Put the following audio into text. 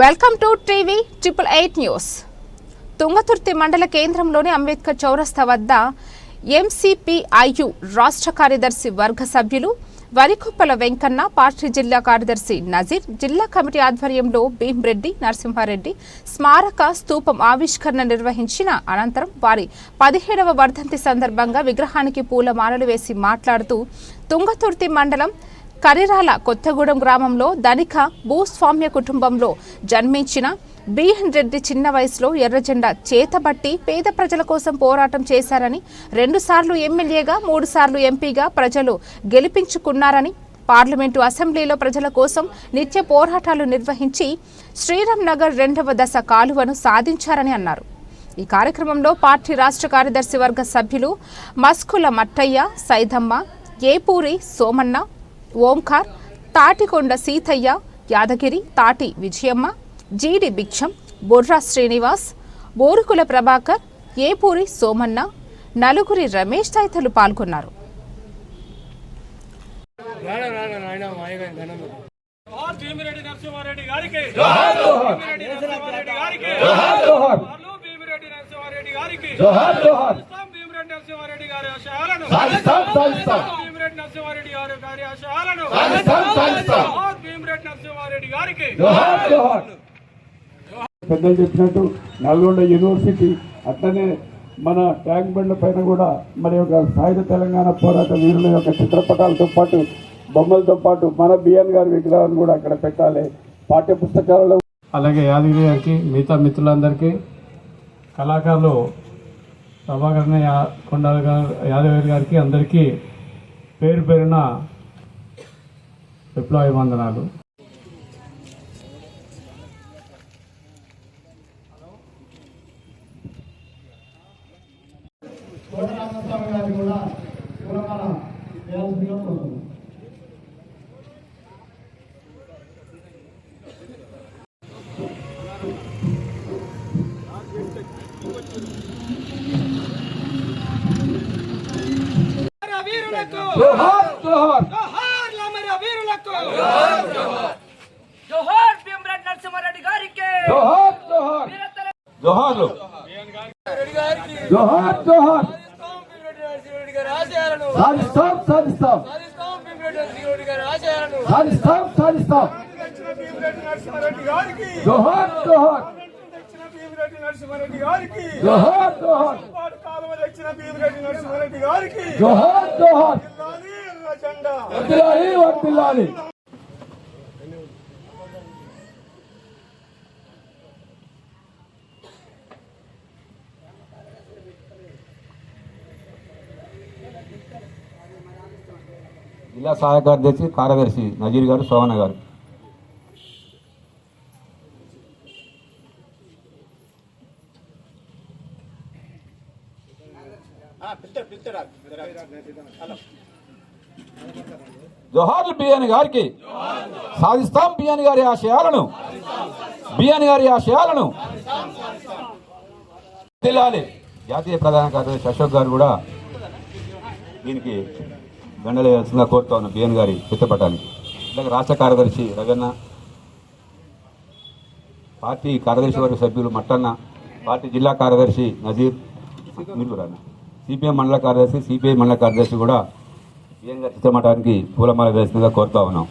Welcome to TV triple eight news. Thungathurthi మండల కేంద్రంలోని అంబేద్కర్ చౌరస్తా వద్ద ఎంసీపీఐయు రాష్ట్ర కార్యదర్శి వర్గ సభ్యులు వరికుప్పల వెంకన్న పార్టీ జిల్లా కార్యదర్శి నజీర్ జిల్లా కమిటీ ఆధ్వర్యంలో భీమ్రెడ్డి నరసింహారెడ్డి స్మారక స్తూపం ఆవిష్కరణ నిర్వహించిన అనంతరం వారి పదిహేడవ వర్ధంతి సందర్భంగా విగ్రహానికి పూలమాలలు వేసి మాట్లాడుతూ తుంగతుర్తి మండలం కరిరాల కొత్తగూడెం గ్రామంలో ధనిక భూస్వామ్య కుటుంబంలో జన్మించిన బిఎన్ రెడ్డి చిన్న వయసులో ఎర్రజెండా చేతబట్టి పేద ప్రజల కోసం పోరాటం చేశారని రెండుసార్లు ఎమ్మెల్యేగా మూడుసార్లు ఎంపీగా ప్రజలు గెలిపించుకున్నారని పార్లమెంటు అసెంబ్లీలో ప్రజల కోసం నిత్య పోరాటాలు నిర్వహించి శ్రీరామ్ నగర్ రెండవ దశ కాలువను సాధించారని అన్నారు. ఈ కార్యక్రమంలో పార్టీ రాష్ట్ర కార్యదర్శి వర్గ సభ్యులు మస్కుల మట్టయ్య సైదమ్మ ఏపూరి సోమన్న ఓంకార్ తాటికొండ సీతయ్య యాదగిరి తాటి విజయమ్మ జీడి భిక్షం బొర్రా శ్రీనివాస్ బోరుకుల ప్రభాకర్ ఏపూరి సోమన్న నలుగురి రమేష్ తదితరులు పాల్గొన్నారు. సాధిస్తాం సాధిస్తాం. నరసింహారెడ్డి గారి భీమిరెడ్డి నరసింహారెడ్డి గారికి పెద్దలు చెప్పినట్టు నల్గొండ యూనివర్సిటీ అట్లనే మన ట్యాంక్ బండ్ల పైన కూడా మరి యొక్క సాయుధ తెలంగాణ పోరాట వీరుల యొక్క చిత్రపటాలతో పాటు బొమ్మలతో పాటు మన బిఎన్ గారి విగ్రహాన్ని కూడా అక్కడ పెట్టాలి. పాఠ్య పుస్తకాలలో అలాగే యాదగిరి గారికి మిగతా మిత్రులందరికీ కళాకారులు ప్రభాకరణ యా కొండాల గారు యాదగిరి గారికి అందరికీ పేరు పేరున విప్లవాభివందనాలు. మన జోహార్ జోహార్ జోహార్ మన వీరులకు జోహార్ భీమరెడ్డి నరసింహారెడ్డి గారికి జోహార్ జోహార్ జోహార్ జోహార్ ఆశయాలను సాధిస్తాం సాధిస్తాం సాధిస్తాం సాధిస్తాం జోహార్ జోహార్ నరసింహారెడ్డి గారికి జోహార్ జోహార్ కాలువ దక్షిణ భీమిరెడ్డి నరసింహారెడ్డి గారికి జోహార్ జోహార్ వర్దిల్లాలి వర్దిల్లాలి జిల్లా సహాయ కార్యదర్శి కార్యదర్శి నజీర్ గారు సోమన్న గారు జోహార్లు బియ్యాని గారికి సాధిస్తాం బియ్యాని గారి ఆశయాలను. బియ్యాని గారి ఆశయాలను. జాతీయ ప్రధాన కార్యదర్శి అశోక్ గారు కూడా దీనికి గండలేయాల్సిందిగా కోరుతా ఉన్న బిఎన్ గారి చిత్తపటాన్ని అలాగే రాష్ట్ర కార్యదర్శి రగన్న పార్టీ కార్యదర్శి వర్గ సభ్యులు మట్టన్న పార్టీ జిల్లా కార్యదర్శి నజీర్ మీరు కూడా సిపిఎం మండల కార్యదర్శి సిపిఐ మండల కార్యదర్శి కూడా బిఎన్ గారి చిత్తపటానికి పూలమాల వేసిందిగా కోరుతా ఉన్నాం.